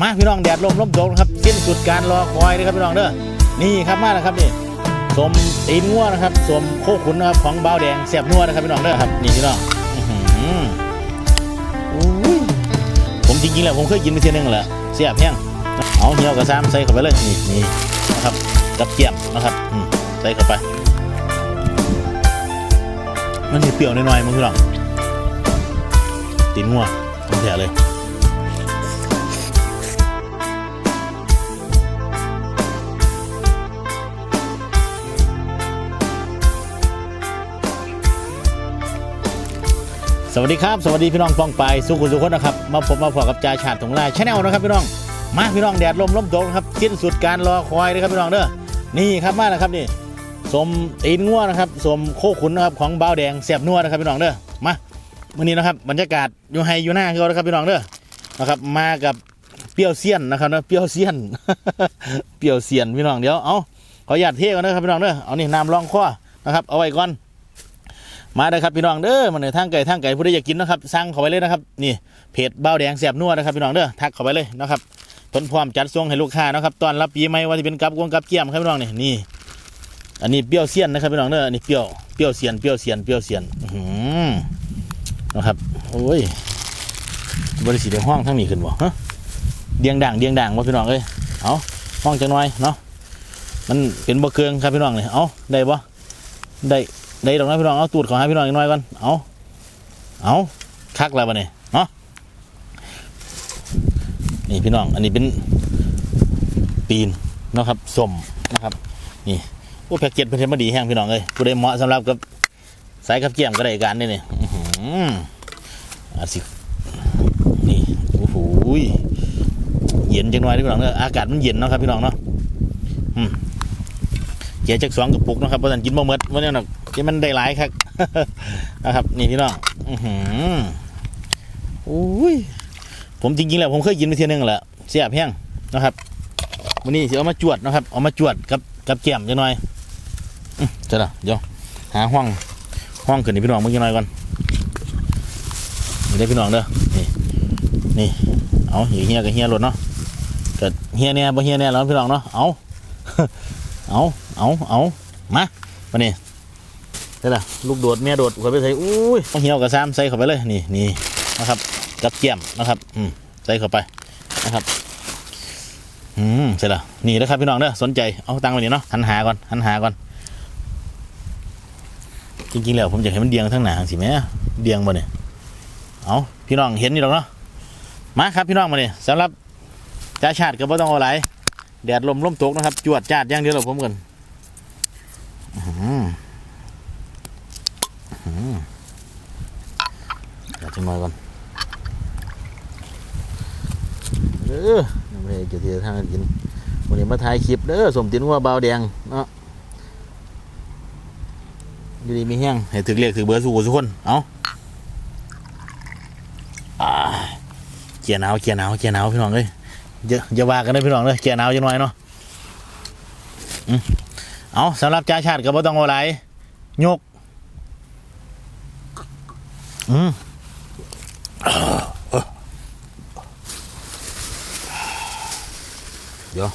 มาพี่น้องแดดลมลมตกนะครับสิ้นสุดการรอคอยเลยครับพี่น้องเด้อนี่ครับมาแล้วครับนี่สมตีนงัวนะครับสมโคขุนนะครับของเบาแดงแสบนัวนะครับพี่น้องเด้อครับนี่พี่น้องผมจริงๆแล้วผมเคยกินไปเทีนึงแหละเสียบแห้งเอาเหี่ยวกระซ้ำใส่เข้าไปเลยนี่นี่นะครับกับเกี๊ยมนะครับใส่เข้าไป มันสิเปรี้ยวหน่อยๆมึงพี่น้องตีนงัวต้องแถเลย สวัสดีครับ สวัสดีพี่น้องปองไปสุขุสุขนะครับ มาพบมาพอกับจ่าชาติถงลายชาแนลนะครับพี่น้อง มาพี่น้องแดดลมลมตกนะครับสิ้นสุดการรอคอยเลยครับพี่น้องเด้อ นี่ครับมาแล้วครับนี่สมตีนงัวนะครับสมโคขุนนะครับของบ้าวแดงแสบนัวนะครับพี่น้องเด้อ มาวันนี้นะครับบรรยากาศอยู่ไฮอยู่หน้าเขานะครับพี่น้องเด้อ นะครับมากับเปรี้ยวเซียนนะครับนะเปรี้ยวเซียน เปรี้ยวเซียนพี่น้องเดี๋ยว เอาขอหยาดเทก่อนนะครับพี่น้องเด้อ เอานี่น้ำรองคอนะครับเอาไว้ก่อน มาเลยครับพี่น้องเด้อมาในทางไก่ทางไก่ผู้ใดอยากกินนะครับสั่งเข้าไปเลยนะครับนี่เพจบ้าแดงแสบนัวนะครับพี่น้องเด้อทักเข้าไปเลยนะครับทนพร้อมจัดส่งให้ลูกค้านะครับตอนรับปีใหม่ว่าจะเป็นกับกวงกับเกี่ยมครับพี่น้องนี่นี่อันนี้เปรี้ยวเซียนนะครับพี่น้องเด้ออันนี้เปรี้ยวเปรี้ยวเซียนเปรี้ยวเซียนเปรี้ยวเซียนอื้อหือนะครับโอ้ยบริสีในห้องทั้งนี้ขึ้นบ่ฮะเดียงด่างเดียงด่างว่าพี่น้องเอ้ยเอาห้องจังน่อยเนาะมันเป็นบ่เคืองครับพี่น้องเลยเอาได้บ่ได้ ได้ดอกนะพี่น้องเอาตูดของให้พี่น้องอีกหน่อยก่อนเอาเอาคักแล้วบะเนี่ยเนาะนี่พี่น้องอันนี้เป็นปีนนะครับสมนะครับ นี่โอ้แพ็กเกจเป็นเทมดีแห้งพี่น้องเลยผู้ใดเหมาะสำหรับกับสายกับเกี่ยมก็ได้การนี่นี่อื้อหืออาสินี่โอ้โหเย็นจังหน่อยพี่น้องเนอะอากาศมันเย็นเนาะครับพี่น้องเนาะอืม เกียจักสองกระปุกนะครับเพราะฉะนั้นกินบ่หมดวันนี้นะที่มันได้หลายครับนะครับ นี่พี่น้องอือหืออุ้ยผมจริงๆแล้วผมเคยกินไปเทีนึงแหละเสียบแห้งนะครับวันนี้สิเอามาจวดนะครับ เอามาจวดกับกับแก้มจังหน่อยอื้อเจะละเดี๋ยวหาห้องห้องขึ้นนี่พี่น้องเมื่อกี้หน่อยก่อนนี่ได้พี่น้องเด้อนี่นี่เอาเฮียกับเฮียหลดเนาะเก็เฮียเนี่ยบ่เฮียเนี่ยแล้วพี่น้องเนาะเอาเอา เอาเอามาวันนี้นี่แหละลูกโดดเมียโดดขอไปใส่อุ้ยต้องเหี่ยวกับซ้ำใส่เข้าไปเลยนี่นี่นะครับกับเกียมนะครับอืมใส่เข้าไปนะครับอืมเสร็จแล้วนี่นะครับพี่น้องเด้อสนใจเอาตังค์ไปนี่เนาะหันหาก่อนหันหาก่อนจริงๆแล้วผมอยากให้มันเดียงทั้งหนาสิแม่เดียงบ่เนี่ยเอาพี่น้องเห็นอยู่หรอกเนาะมาครับพี่น้องมาเนี่ยสำหรับจ้าชาติก็บ่ต้องเอาไหลแดดลมลมตกนะครับ จวดจาดอย่างเดียวเราผมกัน เดี๋ยวจังหน่อก่อนเด้อไม่ได้จะเทียทางกินวันนี้มาถ่ายคลิปเด้อสมตินว่าเบาแดงเนาะอยู่ดีมีแห้งให้ถึกเรียกถึกเบอร์สู่ทุกคน เอาอ่าเกียร์หนาวเกียร์หนาวเกียร์หนาวพี่น้องเอ้ยอย่าอย่าว่ากันนะพี่น้องเลยเกียร์หนาวจังหน่อยเนาะอืม เอาสำหรับจ้าชาติก็บ่ต้องอาไหลายก อืมเดี๋ยว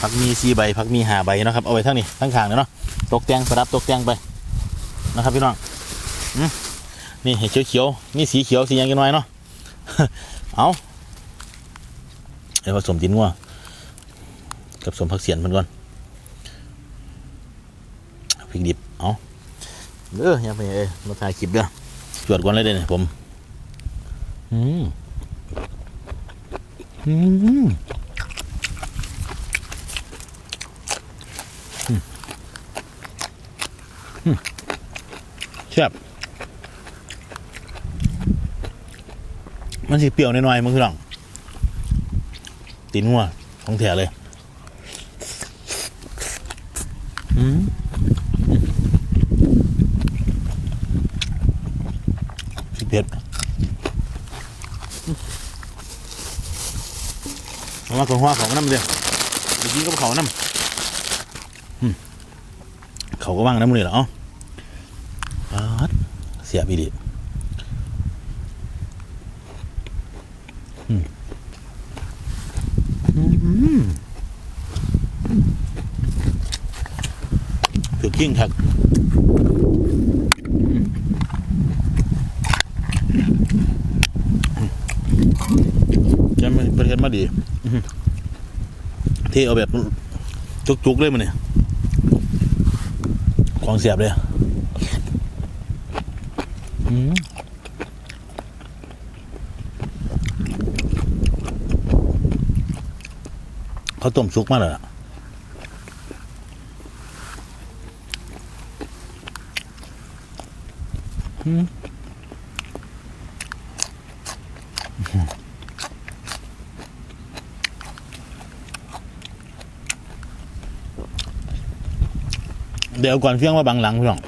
พักมีสี่ใบพักมีห้าใบนะครับ เอาไว้ทั้งนี้ทั้งขางเลยเนาะตกแต่งประดับตกแต่งไปนะครับพี่น้องอนี่เห็ดเขียวๆนี่สีเขียวสีหยังกันไว้เนาะเอาเดี๋ยวผสมจินงัวกับสมผักเสียนมันก่อน พริกดิบ เอาเด้อยังไปเอ้ยมาถ่ายคลิปเด้อจวดก่อนเลยเด้เนี่ยผมอืมอืมอืมอืมแซ่บมันสิเปรี้ยวหน่อยๆมึงคือหลังตีนหัวของแถเลย อืม สิเผ็ด เอามาของหัวเขาน้ำเดียวไปกินกับเขาน้ำเขาก็ว่างน้ำมือเหรอเสียบีดิถือกิ้งครับ จะไม่ประเทศมาดีอื้อหือเที่เอาแบบจุกๆเลยมันเนี่ยของเสียบเลยอืมเขาวต้มสุกมากเลยล่ะ เดี๋ยวก่อนเฟี้ยงว่าบังหลังพี่น้อง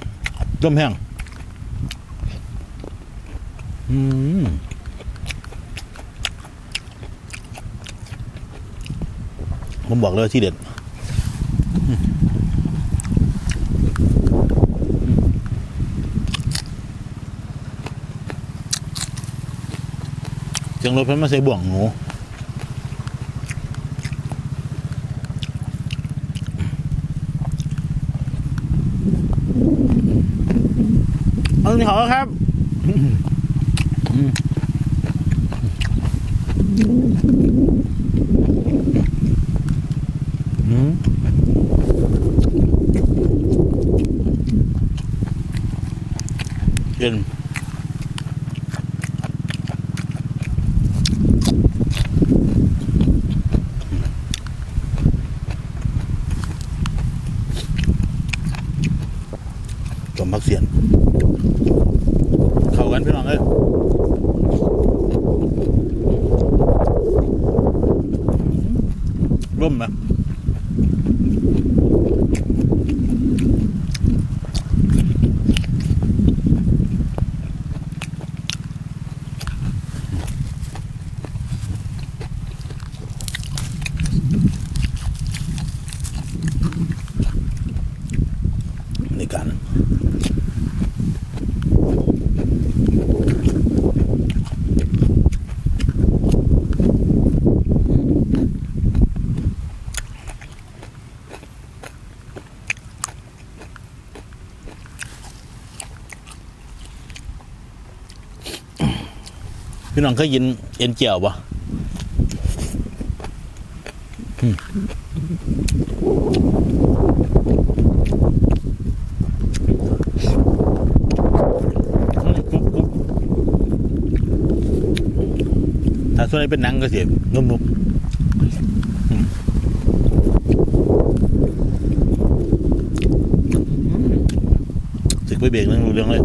ต้มแห้งอืมผมบอกเลยที่เด็ดเสียงรถเพิ่นมาใส่บ่วงหนู เอาหนีเขา ครับอืมเย็นจมพักเสียน เข้ากันพี่น้องเอ้ยร่มนะในการ พี่น้องเคยยินเอ็นเจียวปะถ้าส่วนนี้เป็นหนังก็เสียนุ่มๆสึกไปเบรกเรื่งรู้เรื่องเลย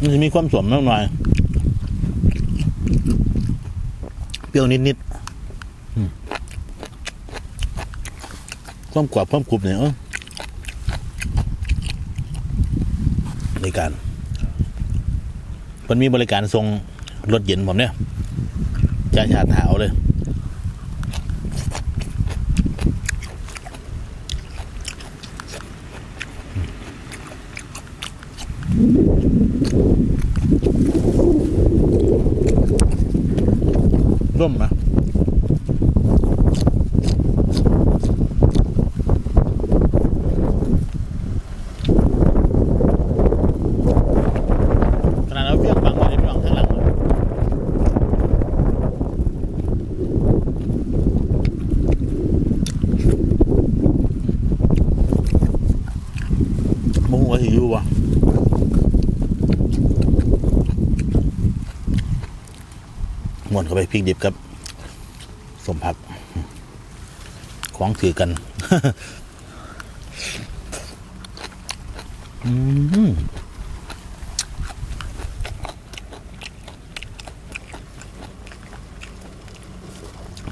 มันจะมีความสวมนิดหน่อย เปรี้ยวนิดๆอืมความกรอบความกรุบเนี่ยเออในการมันมีบริการทรงรถเย็นผมเนี่ยจ่ายชาติหาวเลย ร่มนะขนาดเราเฟี้ยงบังไว้ในพี่น้องข้างหลังเลยมงว่าสิอยู่วะหมวนเข้า ไปพริกดิบครับสมผักของถือกันอืม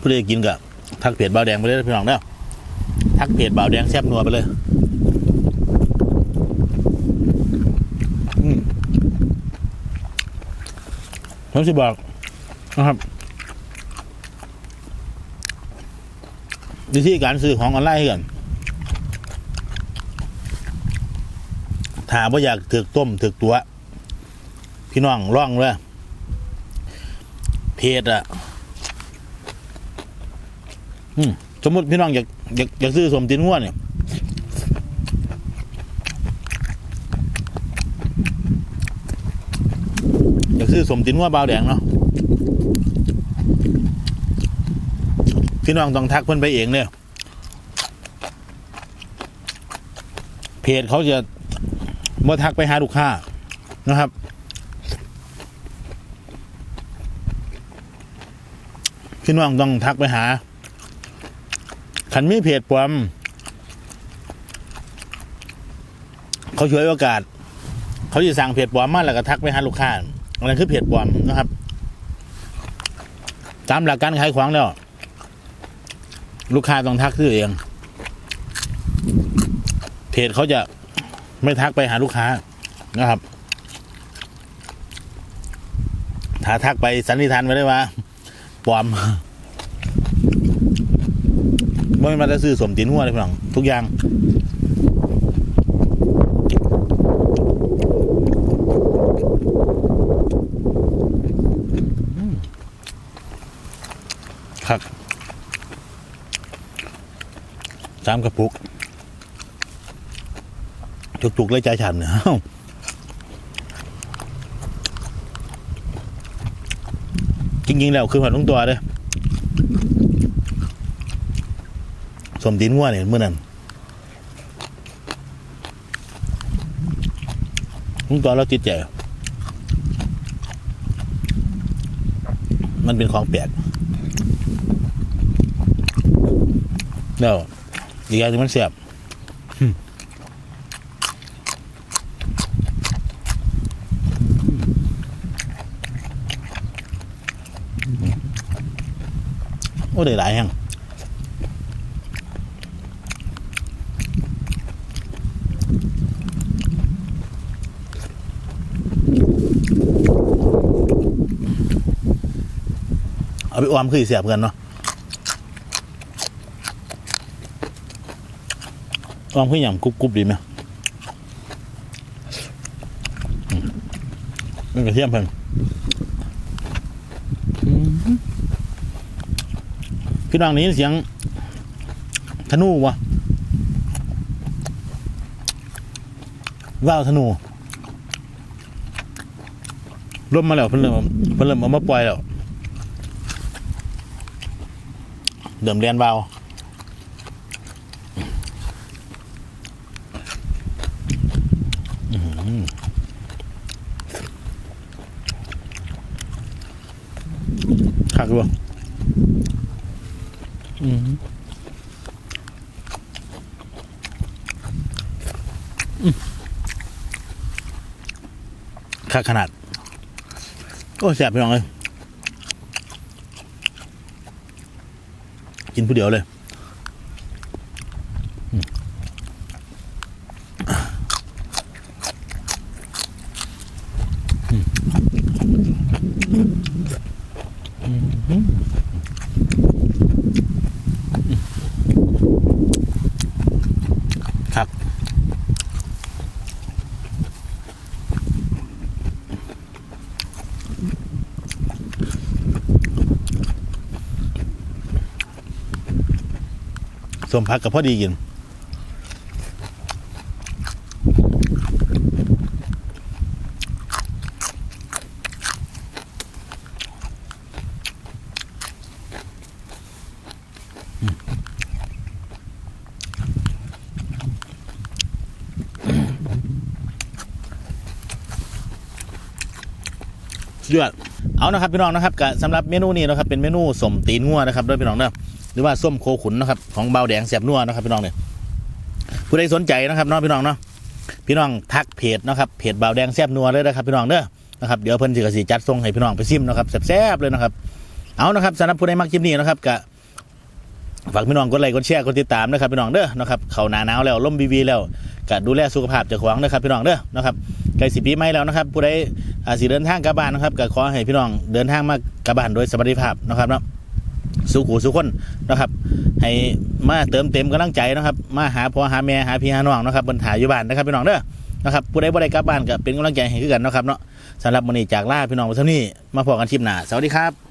ผู้ใดกินกับทักเพจบาวแดงไปเลยพี่น้องเด้อทักเพจบาวแดงแซ่บนัวไปเลยอืมผมจะบอกนะครับ วิธีการซื้อของออนไลน์กันถถามว่าอยากถึกต้มถึกตัว พี่น้องร่องเลยเพจอะอืมสมมติพี่น้องอยากอยากอยากซื้อสมตินง่วนเนี่ยอยากซื้อสมตินง่วบาวแดงเนาะ พี่น้องต้องทักเพิ่อนไปเองเนี่ยเพจเขาจะบ่ทักไปหาลูกค้านะครับ พี่น้องต้องทักไปหาขันมีเพจปลอมเขาช่วยโอกาส เขาจะสั่งเพจปลอมมาแล้วก็ทักไปหาลูกค้าอันนั้นคือเพจปลอมนะครับ ตามหลักการขายของแล้ว ลูกค้าต้องทักซื้อเอง เพจเขาจะไม่ทักไปหาลูกค้านะครับ ถ้าทักไปสันนิษฐานไว้ได้ว่าปลอมไม่มาจะซื้อสมตินหัวเลยพี่น้องทุกอย่างครับ สามกระปุก จุกๆเลยใจฉันเนี่ยเอ้าจริงๆ แล้วคือผัดลุงตัวเลยสมตินหัวเนี่ยเมื่อนั้นลุงตัวเราจิตใจ มันเป็นของแปลกแล้ว อีกอย่างหนึงมันเสียบโอ้ได้หลายแห่งเอาไปออมคือสิเสียบกันเนาะ ออมคืออย่างกรุบกรุบดีไหมอืมมันกระเทียมเพิ่งพี่น้องนี้เสียงธนูวะว่าวธนูร่มมาแล้วเพิ่นเริ่มเพิ่นเริ่มเอามาปล่อยแล้วเดิมเรียนวาวอื้อหือคักด้วย อืมอืม ค่าขนาด โอ้แสบไปลองเลยกินผู้เดียวเลย สมพักกับพ่อดีกินยอดเอานะครับพี่น้องนะครับก็สำหรับเมนูนี้นะครับเป็นเมนูสมตีนงัวนะครับด้วยพี่น้องเนอะ หรือว่าส้มโคขุนนะครับของเบาแดงแสบนัวนะครับพี่น้องเนี่ยผู้ใดสนใจนะครับน้องพี่น้องเนาะพี่น้องทักเพจนะครับเพจเบาแดงแสบนัวเลยนะครับ พี่น้องเด้อนะครับเดี๋ยวเพิ่นสิกสิจัดส่งให้พี่น้องไปซิมนะครับแซ่บๆเลยนะครับ เอานะครับสำหรับผู้ใดมักคลิปนี้นะครับก็ฝากพี่น้องกดไลค์กดแชร์กดติดตามนะครับพี่น้องเด้อนะครับเข่าหนาหนาวแล้วล่มบีวีแล้วก็ดูแลสุขภาพเจ้าของนะครับพี่น้องเด้อนะครับใกล้สิปีใหม่แล้วนะครับผู้ใดอาสิเดินทางกลับบ้านนะครับก็ขอให้พี่น้องเดินทางมากลับบ้านโดยสวัสดิภาพนะครับเนาะ สุขูสุขคนนะครับ ให้มาเติมเต็มกำลังใจนะครับ มาหาพ่อหาแม่หาพี่หาน้องนะครับบนถายอยู่บ้านนะครับพี่น้องเด้อนะครับผู้ใดบ่ได้กลับบ้านก็เป็นกำลังใจให้คือกันนะครับเนาะสำหรับมื้อนี้จากลาพี่น้องไปเท่านี้มาพบกันคลิปหน้าสวัสดีครับ